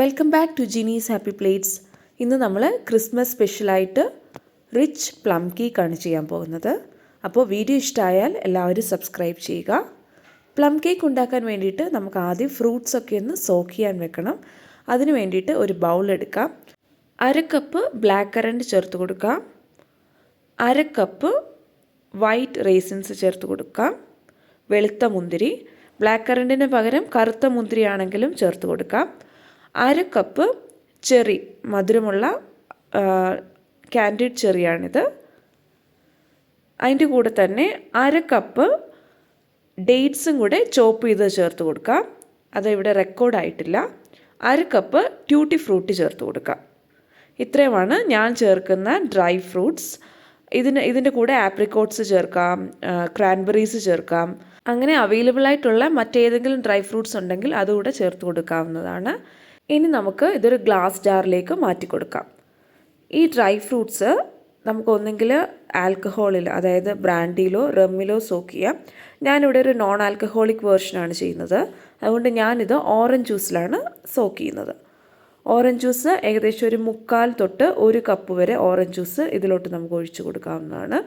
Welcome back to Jini's happy plates ഇന്ന് നമ്മൾ Christmas സ്പെഷ്യലായിട്ട് റിച്ച് പ്ലം കേക്ക് ആണ് ചെയ്യാൻ പോകുന്നത്. അപ്പോൾ വീഡിയോ ഇഷ്ടമായാൽ എല്ലാവരും സബ്സ്ക്രൈബ് ചെയ്യുക. പ്ലം കേക്ക് ഉണ്ടാക്കാൻ വേണ്ടിയിട്ട് നമുക്ക് ആദ്യം ഫ്രൂട്ട്സ് ഒക്കെ ഒന്ന് സോക്ക് ചെയ്യാൻ വെക്കണം. അതിന് വേണ്ടിയിട്ട് ഒരു ബൗൾ എടുക്കാം. അര കപ്പ് ബ്ലാക്ക് കറണ്ട് ചേർത്ത് കൊടുക്കാം. അര കപ്പ് വൈറ്റ് റേസിൻസ് ചേർത്ത് കൊടുക്കാം. വെളുത്ത മുന്തിരി. ബ്ലാക്ക് കറണ്ടിന് പകരം കറുത്ത മുന്തിരി ആണെങ്കിലും ചേർത്ത് കൊടുക്കാം. അര കപ്പ് ചെറി മധുരമുള്ള കാൻഡിഡ് ചെറിയാണിത്. അതിന്റെ കൂടെ തന്നെ അര കപ്പ് ഡേറ്റ്സും കൂടെ ചോപ്പ് ചെയ്ത് ചേർത്ത് കൊടുക്കാം. അതിവിടെ റെക്കോർഡായിട്ടില്ല അര കപ്പ് ട്യൂട്ടി ഫ്രൂട്ട് ചേർത്ത് കൊടുക്കാം. ഇത്രയുമാണ് ഞാൻ ചേർക്കുന്ന ഡ്രൈ ഫ്രൂട്ട്സ് ഇതിന് ഇതിന്റെ കൂടെ ആപ്രിക്കോട്ട്സ് ചേർക്കാം ക്രാൻബെറീസ് ചേർക്കാം. അങ്ങനെ അവൈലബിൾ ആയിട്ടുള്ള മറ്റേതെങ്കിലും ഡ്രൈ ഫ്രൂട്ട്സ് ഉണ്ടെങ്കിൽ അതുകൂടെ ചേർത്ത് കൊടുക്കാവുന്നതാണ്. ഇനി നമുക്ക് ഇതൊരു ഗ്ലാസ് ജാറിലേക്ക് മാറ്റി കൊടുക്കാം. ഈ ഡ്രൈ ഫ്രൂട്ട്സ് നമുക്ക് ഒന്നെങ്കിൽ ആൽക്കഹോളിൽ അതായത് ബ്രാൻഡിയിലോ റമ്മിലോ സോക്ക് ചെയ്യാം. ഞാനിവിടെ ഒരു നോൺ ആൽക്കഹോളിക് വേർഷനാണ് ചെയ്യുന്നത്. അതുകൊണ്ട് ഞാനിത് ഓറഞ്ച് ജ്യൂസിലാണ് സോക്ക് ചെയ്യുന്നത്. ഓറഞ്ച് ജ്യൂസ് ഏകദേശം ഒരു മുക്കാൽ തൊട്ട് ഒരു കപ്പ് വരെ ഓറഞ്ച് ജ്യൂസ് ഇതിലോട്ട് നമുക്ക് ഒഴിച്ചു കൊടുക്കാവുന്നതാണ്.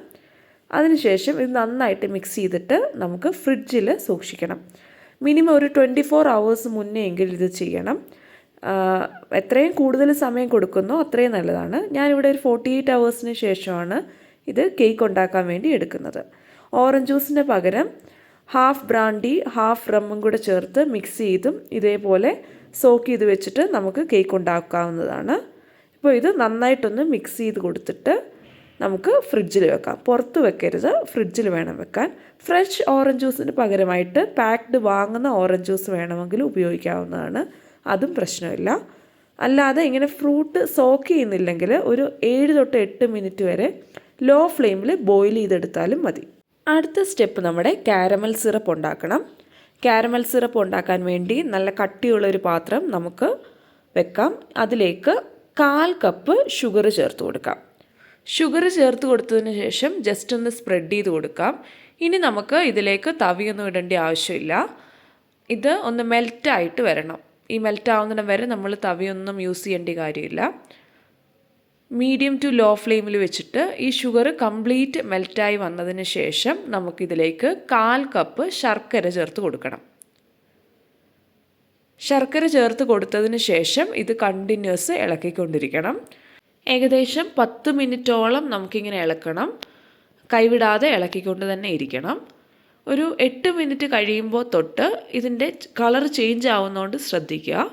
അതിനുശേഷം ഇത് നന്നായിട്ട് മിക്സ് ചെയ്തിട്ട് നമുക്ക് ഫ്രിഡ്ജിൽ സൂക്ഷിക്കണം. മിനിമം ഒരു ട്വന്റി ഫോർ അവേഴ്സ് മുന്നേ എങ്കിൽ ഇത് ചെയ്യണം. എത്രയും കൂടുതൽ സമയം കൊടുക്കുന്നോ അത്രയും നല്ലതാണ്. ഞാനിവിടെ ഒരു ഫോർട്ടി എയ്റ്റ് അവേഴ്സിന് ശേഷമാണ് ഇത് കേക്ക് ഉണ്ടാക്കാൻ വേണ്ടി എടുക്കുന്നത്. ഓറഞ്ച് ജ്യൂസിന് പകരം ഹാഫ് ബ്രാൻഡി ഹാഫ് റമ്മും കൂടെ ചേർത്ത് മിക്സ് ചെയ്തും ഇതേപോലെ സോക്ക് ചെയ്ത് വെച്ചിട്ട് നമുക്ക് കേക്ക് ഉണ്ടാക്കാവുന്നതാണ്. ഇപ്പോൾ ഇത് നന്നായിട്ടൊന്ന് മിക്സ് ചെയ്ത് കൊടുത്തിട്ട് നമുക്ക് ഫ്രിഡ്ജിൽ വെക്കാം. പുറത്ത് വെക്കരുത് ഫ്രിഡ്ജിൽ വേണം വെക്കാൻ. ഫ്രഷ് ഓറഞ്ച് ജ്യൂസിന് പകരമായിട്ട് പാക്ഡ് വാങ്ങുന്ന ഓറഞ്ച് ജ്യൂസ് വേണമെങ്കിൽ ഉപയോഗിക്കാവുന്നതാണ്. അതും പ്രശ്നമില്ല. അല്ലാതെ ഇങ്ങനെ ഫ്രൂട്ട് സോക്ക് ചെയ്യുന്നില്ലെങ്കിൽ ഒരു ഏഴ് തൊട്ട് എട്ട് മിനിറ്റ് വരെ ലോ ഫ്ലെയിമിൽ ബോയിൽ ചെയ്തെടുത്താലും മതി. അടുത്ത സ്റ്റെപ്പ് നമ്മുടെ കാരമൽ സിറപ്പ് ഉണ്ടാക്കണം. കാരമൽ സിറപ്പ് ഉണ്ടാക്കാൻ വേണ്ടി നല്ല കട്ടിയുള്ള ഒരു പാത്രം നമുക്ക് വെക്കാം. അതിലേക്ക് കാൽ കപ്പ് ഷുഗർ ചേർത്ത് കൊടുക്കാം. ഷുഗർ ചേർത്ത് കൊടുത്തതിന് ശേഷം ജസ്റ്റ് ഒന്ന് സ്പ്രെഡ് ചെയ്ത് കൊടുക്കാം. ഇനി നമുക്ക് ഇതിലേക്ക് തവിയൊന്നും ഇടേണ്ട ആവശ്യമില്ല. ഇത് ഒന്ന് മെൽറ്റായിട്ട് വരണം. ഈ മെൽറ്റ് ആവുന്നിടം വരെ നമ്മൾ തവിയൊന്നും യൂസ് ചെയ്യേണ്ട കാര്യമില്ല. മീഡിയം ടു ലോ ഫ്ലെയിമിൽ വെച്ചിട്ട് ഈ ഷുഗർ കംപ്ലീറ്റ് മെൽറ്റായി വന്നതിന് ശേഷം നമുക്കിതിലേക്ക് കാൽ കപ്പ് ശർക്കര ചേർത്ത് കൊടുക്കണം. ശർക്കര ചേർത്ത് കൊടുത്തതിന് ശേഷം ഇത് കണ്ടിന്യൂസ് ഇളക്കിക്കൊണ്ടിരിക്കണം. ഏകദേശം പത്ത് മിനിറ്റോളം നമുക്കിങ്ങനെ ഇളക്കണം. കൈവിടാതെ ഇളക്കിക്കൊണ്ട് തന്നെ ഇരിക്കണം. ഒരു എട്ട് മിനിറ്റ് കഴിയുമ്പോൾ തൊട്ട് ഇതിന്റെ കളർ ചേഞ്ച് ആവുന്നതുകൊണ്ട് ശ്രദ്ധിക്കുക.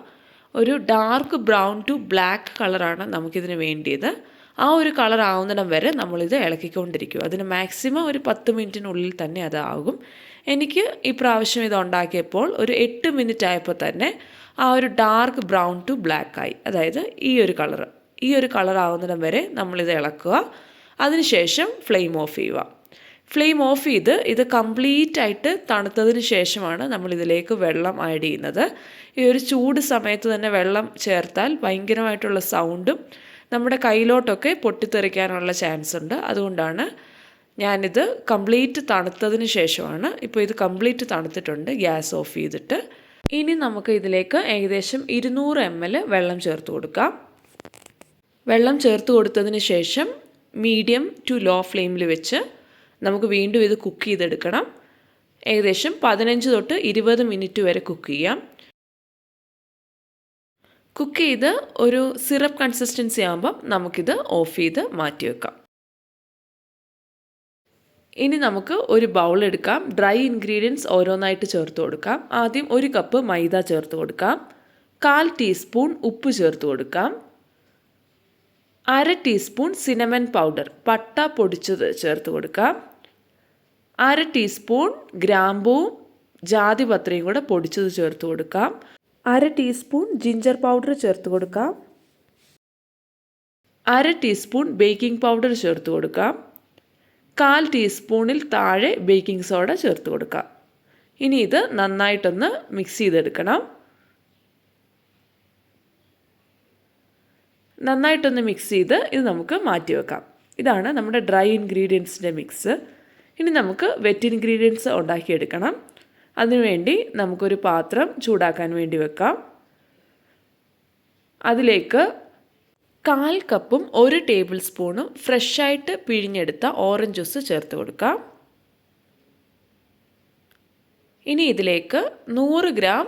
ഒരു ഡാർക്ക് ബ്രൗൺ ടു ബ്ലാക്ക് കളറാണ് നമുക്കിതിന് വേണ്ടിയത്. ആ ഒരു കളർ ആവുന്നിടം വരെ നമ്മളിത് ഇളക്കിക്കൊണ്ടിരിക്കും അതിന് മാക്സിമം ഒരു പത്ത് മിനിറ്റിനുള്ളിൽ തന്നെ അതാകും എനിക്ക് ഈ പ്രാവശ്യം ഇത് ഉണ്ടാക്കിയപ്പോൾ ഒരു എട്ട് മിനിറ്റ് ആയപ്പോൾ തന്നെ ആ ഒരു ഡാർക്ക് ബ്രൗൺ ടു ബ്ലാക്ക് ആയി. അതായത് ഈ ഒരു കളർ ഈ ഒരു കളർ ആവുന്നിടം വരെ നമ്മളിത് ഇളക്കുക. അതിനുശേഷം ഫ്ലെയിം ഓഫ് ചെയ്യുക. ഫ്ലെയിം ഓഫ് ചെയ്ത് ഇത് കംപ്ലീറ്റ് ആയിട്ട് തണുത്തതിന് ശേഷമാണ് നമ്മൾ ഇതിലേക്ക് വെള്ളം ആഡ് ചെയ്യുന്നത്. ഈ ഒരു ചൂട് സമയത്ത് തന്നെ വെള്ളം ചേർത്താൽ ഭയങ്കരമായിട്ടുള്ള സൗണ്ടും നമ്മുടെ കയ്യിലോട്ടൊക്കെ പൊട്ടിത്തെറിക്കാനുള്ള ചാൻസ് ഉണ്ട്. അതുകൊണ്ടാണ് ഞാനിത് കംപ്ലീറ്റ് തണുത്തതിന് ശേഷമാണ് ഇപ്പോൾ ഇത് കംപ്ലീറ്റ് തണുത്തിട്ടുണ്ട് ഗ്യാസ് ഓഫ് ചെയ്തിട്ട്. ഇനി നമുക്ക് ഇതിലേക്ക് ഏകദേശം ഇരുന്നൂറ് എം എൽ വെള്ളം ചേർത്ത് കൊടുക്കാം. വെള്ളം ചേർത്ത് കൊടുത്തതിന് ശേഷം മീഡിയം ടു ലോ ഫ്ലെയിമിൽ വെച്ച് നമുക്ക് വീണ്ടും ഇത് കുക്ക് ചെയ്തെടുക്കണം. ഏകദേശം പതിനഞ്ച് തൊട്ട് ഇരുപത് മിനിറ്റ് വരെ കുക്ക് ചെയ്യാം. കുക്ക് ചെയ്ത് ഒരു സിറപ്പ് കൺസിസ്റ്റൻസി ആകുമ്പം നമുക്കിത് ഓഫ് ചെയ്ത് മാറ്റി വെക്കാം. ഇനി നമുക്ക് ഒരു ബൗൾ എടുക്കാം. ഡ്രൈ ഇൻഗ്രീഡിയൻസ് ഓരോന്നായിട്ട് ചേർത്ത് കൊടുക്കാം. ആദ്യം ഒരു കപ്പ് മൈദ ചേർത്ത് കൊടുക്കാം. കാൽ ടീസ്പൂൺ ഉപ്പ് ചേർത്ത് കൊടുക്കാം. അര ടീസ്പൂൺ സിനമൻ പൗഡർ പട്ട പൊടിച്ചത് ചേർത്ത് കൊടുക്കാം. അര ടീസ്പൂൺ ഗ്രാമ്പൂവും ജാതിപത്രയും കൂടെ പൊടിച്ചത് ചേർത്ത് കൊടുക്കാം. അര ടീസ്പൂൺ ജിഞ്ചർ പൗഡർ ചേർത്ത് കൊടുക്കാം. അര ടീസ്പൂൺ ബേക്കിംഗ് പൗഡർ ചേർത്ത് കൊടുക്കാം. കാൽ ടീസ്പൂണിൽ താഴെ ബേക്കിംഗ് സോഡ ചേർത്ത് കൊടുക്കാം. ഇനി ഇത് നന്നായിട്ടൊന്ന് മിക്സ് ചെയ്തെടുക്കണം. നന്നായിട്ടൊന്ന് മിക്സ് ചെയ്ത് ഇത് നമുക്ക് മാറ്റി വെക്കാം ഇതാണ് നമ്മുടെ ഡ്രൈ ഇൻഗ്രീഡിയൻസിന്റെ മിക്സ്. ഇനി നമുക്ക് വെറ്റ് ഇൻഗ്രീഡിയൻസ് ഉണ്ടാക്കിയെടുക്കണം. അതിനുവേണ്ടി നമുക്കൊരു പാത്രം ചൂടാക്കാൻ വേണ്ടി വെക്കാം. അതിലേക്ക് കാൽ കപ്പും ഒരു ടേബിൾ സ്പൂണും ഫ്രഷായിട്ട് പിഴിഞ്ഞെടുത്ത ഓറഞ്ച് ജ്യൂസ് ചേർത്ത് കൊടുക്കാം. ഇനി ഇതിലേക്ക് നൂറ് ഗ്രാം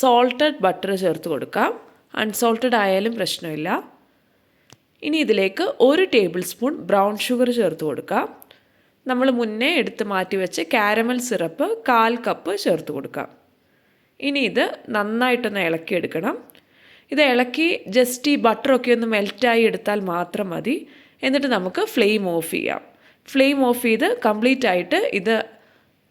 സോൾട്ടഡ് ബട്ടർ ചേർത്ത് കൊടുക്കാം. അൺസോൾട്ടഡ് ആയാലും പ്രശ്നമില്ല. ഇനി ഇതിലേക്ക് ഒരു ടേബിൾ സ്പൂൺ ബ്രൗൺ ഷുഗർ ചേർത്ത് കൊടുക്കാം. നമ്മൾ മുന്നേ എടുത്ത് മാറ്റി വെച്ച് കാരമൽ സിറപ്പ് കാൽ കപ്പ് ചേർത്ത് കൊടുക്കാം. ഇനി ഇത് നന്നായിട്ടൊന്ന് ഇളക്കിയെടുക്കണം. ഇത് ഇളക്കി ജസ്റ്റ് ഈ ബട്ടറൊക്കെ ഒന്ന് മെൽറ്റായി എടുത്താൽ മാത്രം മതി. എന്നിട്ട് നമുക്ക് ഫ്ലെയിം ഓഫ് ചെയ്യാം. ഫ്ലെയിം ഓഫ് ചെയ്ത് കംപ്ലീറ്റ് ആയിട്ട് ഇത്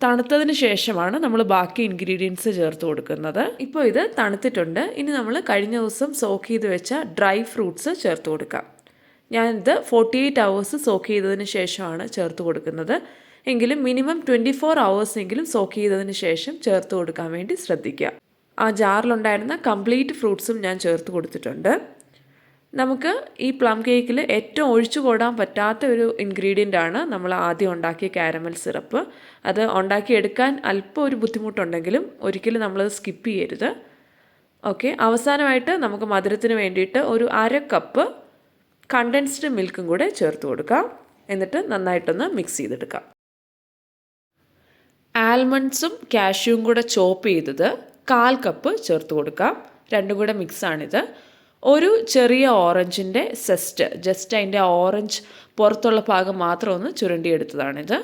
തണുത്തതിന് ശേഷമാണ് നമ്മൾ ബാക്കി ഇൻഗ്രീഡിയൻസ് ചേർത്ത് കൊടുക്കുന്നത്. ഇപ്പോൾ ഇത് തണുത്തിട്ടുണ്ട്. ഇനി നമ്മൾ കഴിഞ്ഞ ദിവസം സോക്ക് ചെയ്ത് വെച്ച ഡ്രൈ ഫ്രൂട്ട്സ് ചേർത്ത് കൊടുക്കാം. ഞാനിത് ഫോർട്ടി എയ്റ്റ് അവേഴ്സ് സോക്ക് ചെയ്തതിന് ശേഷമാണ് ചേർത്ത് കൊടുക്കുന്നത്. എങ്കിലും മിനിമം ട്വന്റി ഫോർ അവേഴ്സെങ്കിലും സോക്ക് ചെയ്തതിന് ശേഷം ചേർത്ത് കൊടുക്കാൻ വേണ്ടി ശ്രദ്ധിക്കുക. ആ ജാറിലുണ്ടായിരുന്ന കംപ്ലീറ്റ് ഫ്രൂട്ട്സും ഞാൻ ചേർത്ത് കൊടുത്തിട്ടുണ്ട്. നമുക്ക് ഈ പ്ലം കേക്കിൽ ഏറ്റവും ഒഴിച്ചു കൂടാൻ പറ്റാത്ത ഒരു ഇൻഗ്രീഡിയന്റ് ആണ് നമ്മൾ ആദ്യം ഉണ്ടാക്കിയ കാരമൽ സിറപ്പ് അത് ഉണ്ടാക്കിയെടുക്കാൻ അല്പം ഒരു ബുദ്ധിമുട്ടുണ്ടെങ്കിലും ഒരിക്കലും നമ്മളത് സ്കിപ്പ് ചെയ്യരുത്. ഓക്കെ അവസാനമായിട്ട് നമുക്ക് മധുരത്തിന് വേണ്ടിയിട്ട് ഒരു അര കപ്പ് കണ്ടൻസ്ഡ് മിൽക്കും കൂടെ ചേർത്ത് കൊടുക്കുക എന്നിട്ട് നന്നായിട്ടൊന്ന് മിക്സ് ചെയ്തെടുക്കാം. ആൽമണ്ട്സും കാഷ്യൂവും കൂടെ ചോപ്പ് ചെയ്തത് കാൽ കപ്പ് ചേർത്ത് കൊടുക്കാം. രണ്ടും കൂടെ മിക്സാണിത് ഒരു ചെറിയ ഓറഞ്ചിന്റെ സെസ്റ്റ് ജസ്റ്റ് അതിന്റെ ഓറഞ്ച് പുറത്തുള്ള ഭാഗം മാത്രം ഒന്ന് ചുരണ്ടിയെടുത്തതാണിത്.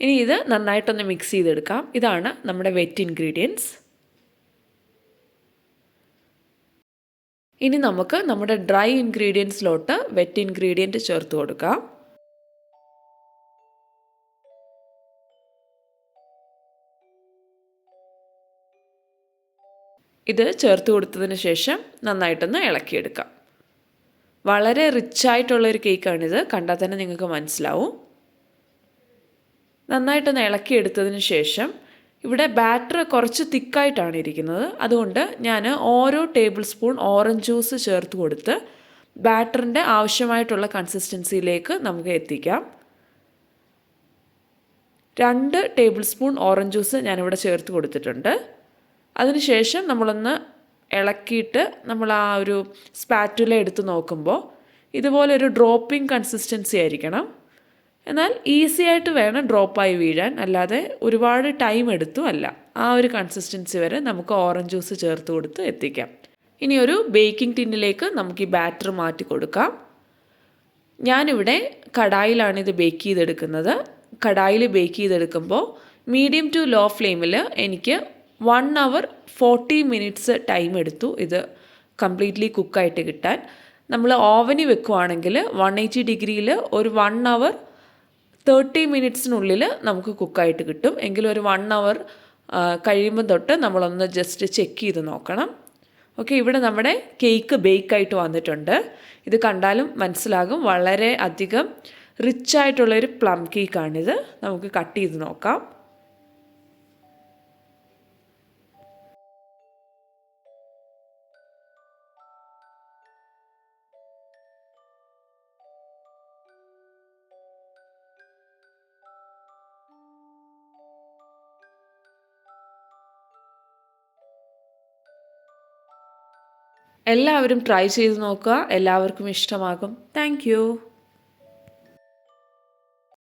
ഇനി ഇത് നന്നായിട്ടൊന്ന് മിക്സ് ചെയ്തെടുക്കാം. ഇതാണ് നമ്മുടെ വെറ്റ് ഇൻഗ്രീഡിയൻസ് ഇനി നമുക്ക് നമ്മുടെ ഡ്രൈ ഇൻഗ്രീഡിയൻസിലോട്ട് വെറ്റ് ഇൻഗ്രീഡിയന്റ് ചേർത്ത് കൊടുക്കാം. ഇത് ചേർത്ത് കൊടുത്തതിന് ശേഷം നന്നായിട്ടൊന്ന് ഇളക്കിയെടുക്കാം. വളരെ റിച്ചായിട്ടുള്ളൊരു കേക്കാണിത്. കണ്ടാൽ തന്നെ നിങ്ങൾക്ക് മനസ്സിലാവും. നന്നായിട്ടൊന്ന് ഇളക്കിയെടുത്തതിന് ശേഷം ഇവിടെ ബാറ്റർ കുറച്ച് തിക്കായിട്ടാണ് ഇരിക്കുന്നത്. അതുകൊണ്ട് ഞാൻ ഓരോ ടേബിൾ സ്പൂൺ ഓറഞ്ച് ജ്യൂസ് ചേർത്ത് കൊടുത്ത് ബാറ്ററിന്റെ ആവശ്യമായിട്ടുള്ള കൺസിസ്റ്റൻസിയിലേക്ക് നമുക്ക് എത്തിക്കാം. രണ്ട് ടേബിൾ സ്പൂൺ ഓറഞ്ച് ജ്യൂസ് ഞാനിവിടെ ചേർത്ത് കൊടുത്തിട്ടുണ്ട്. അതിനുശേഷം നമ്മളൊന്ന് ഇളക്കിയിട്ട് നമ്മൾ ആ ഒരു സ്പാറ്റുല എടുത്ത് നോക്കുമ്പോൾ ഇതുപോലെ ഒരു ഡ്രോപ്പിംഗ് കൺസിസ്റ്റൻസി ആയിരിക്കണം. എന്നാൽ ഈസി ആയിട്ട് വേണം ഡ്രോപ്പായി വീഴാൻ. അല്ലാതെ ഒരുപാട് ടൈം എടുത്തും അല്ല. ആ ഒരു കൺസിസ്റ്റൻസി വരെ നമുക്ക് ഓറഞ്ച് ജ്യൂസ് ചേർത്ത് കൊടുത്ത് എത്തിക്കാം. ഇനി ഒരു ബേക്കിംഗ് ടിന്നിലേക്ക് നമുക്ക് ഈ ബാറ്റർ മാറ്റി കൊടുക്കാം. ഞാനിവിടെ കടായിലാണ് ഇത് ബേക്ക് ചെയ്തെടുക്കുന്നത്. കടായിൽ ബേക്ക് ചെയ്തെടുക്കുമ്പോൾ മീഡിയം ടു ലോ ഫ്ലെയിമിൽ എനിക്ക് one hour forty minutes time എടുത്തു ഇത് കംപ്ലീറ്റ്ലി കുക്കായിട്ട് കിട്ടാൻ. നമ്മൾ ഓവനിൽ വെക്കുവാണെങ്കിൽ വൺ എയ്റ്റി ഡിഗ്രിയിൽ ഒരു വൺ അവർ തേർട്ടി മിനിറ്റ്സിനുള്ളിൽ നമുക്ക് കുക്കായിട്ട് കിട്ടും. എങ്കിലും ഒരു വൺ അവർ കഴിയുമ്പോൾ തൊട്ട് നമ്മളൊന്ന് ജസ്റ്റ് ചെക്ക് ചെയ്ത് നോക്കണം. ഓക്കെ ഇവിടെ നമ്മുടെ കേക്ക് ബേക്കായിട്ട് വന്നിട്ടുണ്ട്. ഇത് കണ്ടാലും മനസ്സിലാകും. വളരെ അധികം റിച്ച് ആയിട്ടുള്ളൊരു പ്ലം കേക്കാണിത് നമുക്ക് കട്ട് ചെയ്ത് നോക്കാം. എല്ലാവരും ട്രൈ ചെയ്ത് നോക്കുക. എല്ലാവർക്കും ഇഷ്ടമാകും. താങ്ക്